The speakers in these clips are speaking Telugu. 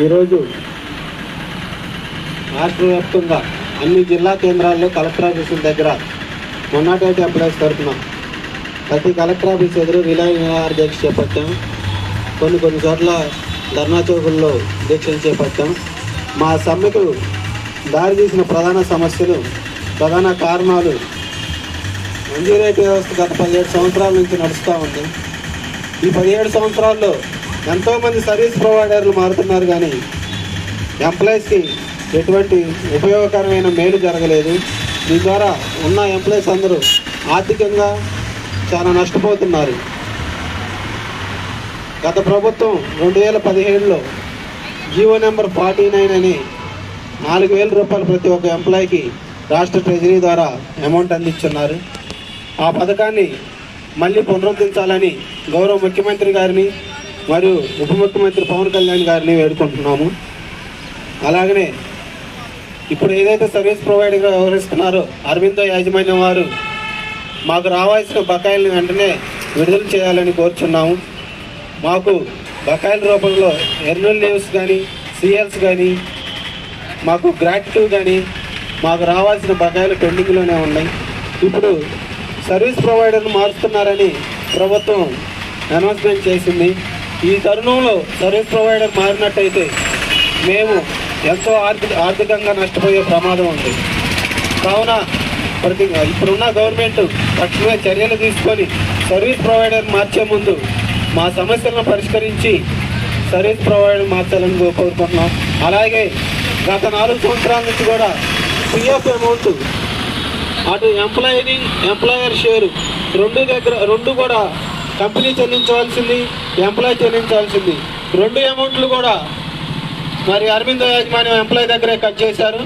ఈరోజు రాష్ట్ర వ్యాప్తంగా అన్ని జిల్లా కేంద్రాల్లో కలెక్టర్ ఆఫీసుల దగ్గర మొన్నటైతే అప్లైస్ తరఫున ప్రతి కలెక్టర్ ఆఫీస్ ఎదురు విలయ దీక్ష చేపట్టాం. కొన్ని కొన్ని చోట్ల ధర్నా చౌకుల్లో దీక్షలు చేపట్టాం. మా సమ్మెకు దారి తీసిన ప్రధాన సమస్యలు ప్రధాన కారణాలు మంజూరేట్ వ్యవస్థ గత పదిహేడు సంవత్సరాల నుంచి నడుస్తూ ఉంది. ఈ పదిహేడు సంవత్సరాల్లో ఎంతోమంది సర్వీస్ ప్రొవైడర్లు మారుతున్నారు కానీ ఎంప్లాయీస్కి ఎటువంటి ఉపయోగకరమైన మేలు జరగలేదు. దీని ద్వారా ఉన్న ఎంప్లాయీస్ అందరూ ఆర్థికంగా చాలా నష్టపోతున్నారు. గత ప్రభుత్వం రెండు వేల పదిహేడులో జీవో నెంబర్ ఫార్టీ నైన్ అని నాలుగు వేల రూపాయలు ప్రతి ఒక్క ఎంప్లాయీకి రాష్ట్ర ట్రెజరీ ద్వారా అమౌంట్ అందిస్తున్నారు. ఆ పథకాన్ని మళ్ళీ పునరుద్ధరించాలని గౌరవ ముఖ్యమంత్రి గారిని మరియు ఉప ముఖ్యమంత్రి పవన్ కళ్యాణ్ గారిని వేడుకుంటున్నాము. అలాగనే ఇప్పుడు ఏదైతే సర్వీస్ ప్రొవైడర్గా వ్యవహరిస్తున్నారో అరవిందో యాజమాన్యం వారు మాకు రావాల్సిన బకాయిలను వెంటనే విడుదల చేయాలని కోరుచున్నాము. మాకు బకాయిల రూపంలో ఎర్నల్ లీవ్స్ కానీ సిఎల్స్ కానీ మాకు గ్రాట్యుటీ కానీ మాకు రావాల్సిన బకాయిలు పెండింగ్లోనే ఉన్నాయి. ఇప్పుడు సర్వీస్ ప్రొవైడర్ను మారుస్తున్నారని ప్రభుత్వం అనౌన్స్మెంట్ చేసింది. ఈ తరుణంలో సర్వీస్ ప్రొవైడర్ మారినట్టయితే మేము ఎంతో ఆర్థిక ఆర్థికంగా నష్టపోయే ప్రమాదం ఉంది. కావున ప్రతి ఇప్పుడున్న గవర్నమెంట్ తక్షణమే చర్యలు తీసుకొని సర్వీస్ ప్రొవైడర్ మార్చే ముందు మా సమస్యలను పరిష్కరించి సర్వీస్ ప్రొవైడర్ మార్చాలని కోరుకుంటున్నాం. అలాగే గత నాలుగు సంవత్సరాల నుంచి కూడా పిఎఫ్ అమౌంట్ అటు ఎంప్లాయీని ఎంప్లాయర్ షేరు రెండు దగ్గర రెండు కూడా కంపెనీ చెల్లించవలసింది ఎంప్లాయీ చెల్లించవలసింది. రెండు అమౌంట్లు కూడా మరి అరవింద యాజమాన్యం ఎంప్లాయ్ దగ్గరే కట్ చేశారు.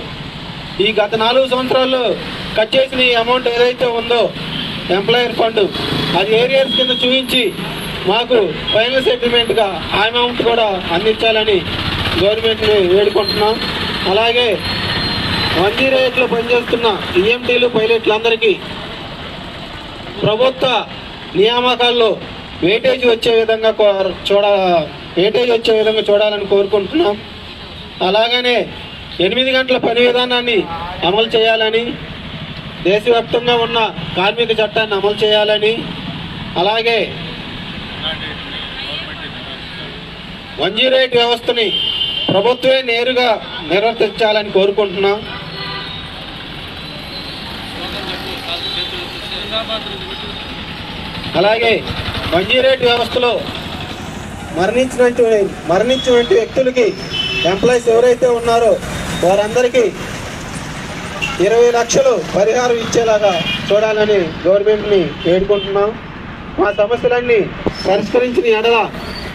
ఈ గత నాలుగు సంవత్సరాల్లో కట్ చేసిన ఈ అమౌంట్ ఏదైతే ఉందో ఎంప్లాయర్ ఫండ్ అది ఏరియాస్ కింద చూపించి మాకు ఫైనల్ సెటిల్మెంట్గా ఆ అమౌంట్ కూడా అందించాలని గవర్నమెంట్ని వేడుకుంటున్నాం. అలాగే వందీ రేట్లు పనిచేస్తున్న ఈఎంటీలు పైలట్లందరికీ ప్రభుత్వ నియామకాల్లో వెయిటేజ్ వచ్చే విధంగా కో- చూడ వెయిటేజ్ వచ్చే విధంగా చూడాలని కోరుకుంటున్నాం. అలాగనే ఎనిమిది గంటల పని విధానాన్ని అమలు చేయాలని దేశవ్యాప్తంగా ఉన్న కార్మిక చట్టాన్ని అమలు చేయాలని అలాగే వన్ జీరో ఎయిట్ వ్యవస్థని ప్రభుత్వమే నేరుగా నిర్వర్తించాలని కోరుకుంటున్నాం. అలాగే వడ్డీ రేట్ వ్యవస్థలో మరణించిన మరణించినటువంటి వ్యక్తులకి ఎంప్లాయీస్ ఎవరైతే ఉన్నారో వారందరికీ ఇరవై లక్షలు పరిహారం ఇచ్చేలాగా చూడాలని గవర్నమెంట్ని వేడుకుంటున్నాం. మా సమస్యలన్నీ పరిష్కరించిన ఎడల